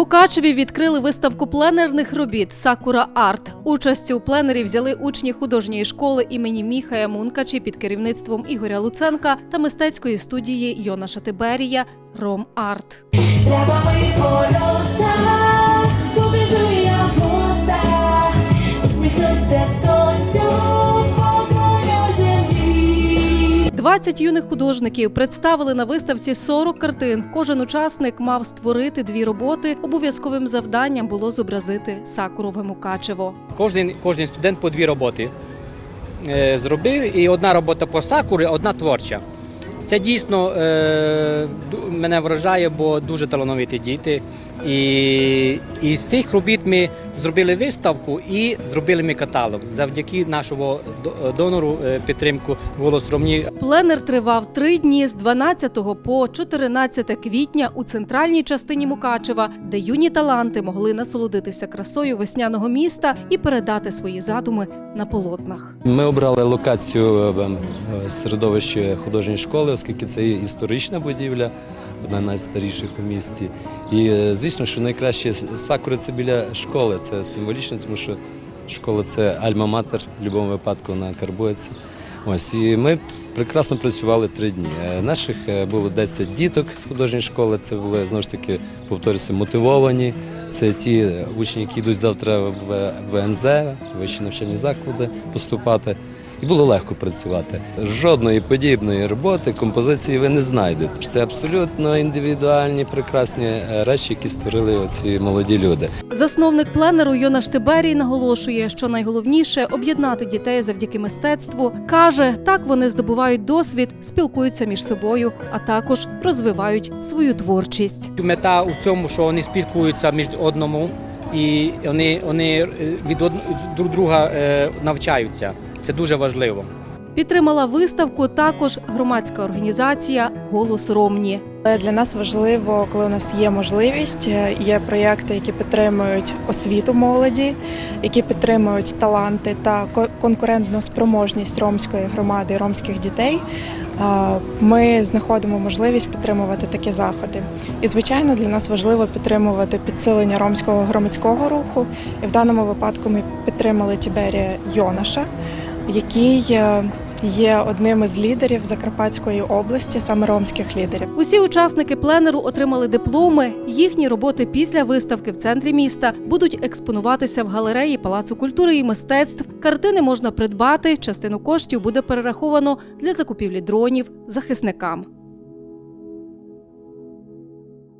Мукачеві відкрили виставку пленерних робіт Сакура Арт. Участь у пленері взяли учні художньої школи імені Міхая Мункачі під керівництвом Ігоря Луценка та мистецької студії Йона Шатиберія Ром Арт. 20 юних художників представили на виставці 40 картин. Кожен учасник мав створити дві роботи. Обов'язковим завданням було зобразити сакурове Мукачево. Кожен, кожен студент по дві роботи е, зробив, і одна робота по сакурі, одна творча. Це дійсно е, мене вражає, бо дуже талановиті діти. І, і з цих робіт ми зробили виставку і зробили ми каталог завдяки нашому до- донору е, підтримку голос Ромні Пленер тривав три дні з 12 по 14 квітня у центральній частині Мукачева, де юні таланти могли насолодитися красою весняного міста і передати свої задуми на полотнах. Ми обрали локацію е, е, середовище художньої школи, оскільки це є історична будівля, одна з найстаріших у місті. І е, звісно, що найкраще сакури це біля школи. Це символічно, тому що школа це альма-матер, в будь-якому випадку вона карбується. Ось і ми прекрасно працювали три дні. Е, Наших е, було 10 діток з художньої школи. Це були знову ж таки повторюся, мотивовані. Це ті учні, які йдуть завтра в ВНЗ, вищі навчальні заклади поступати. І було легко працювати. Жодної подібної роботи, композиції ви не знайдете. Це абсолютно індивідуальні, прекрасні е, речі, які створили оці молоді люди. Засновник пленеру Йона Штиберій наголошує, що найголовніше об'єднати дітей завдяки мистецтву. каже, так вони здобувають досвід, спілкуються між собою, а також розвивають свою творчість. Мета у цьому, що вони спілкуються між одному і вони, вони е, від друг друга е, навчаються. Це дуже важливо. Підтримала виставку також громадська організація Голос Ромні. Для нас важливо, коли у нас є можливість, е, є проєкти, які підтримують освіту молоді, які підтримують таланти та ко- конкурентну спроможність ромської громади ромських дітей. Ми знаходимо можливість підтримувати такі заходи. І звичайно, для нас важливо підтримувати підсилення ромського громадського руху. І в даному випадку ми підтримали Тіберія Йонаша, який е, є одним із лідерів Закарпатської області, саме ромських лідерів. Усі учасники пленеру отримали дипломи. Їхні роботи після виставки в центрі міста будуть експонуватися в галереї Палацу культури і мистецтв. Картини можна придбати. Частину коштів буде перераховано для закупівлі дронів захисникам.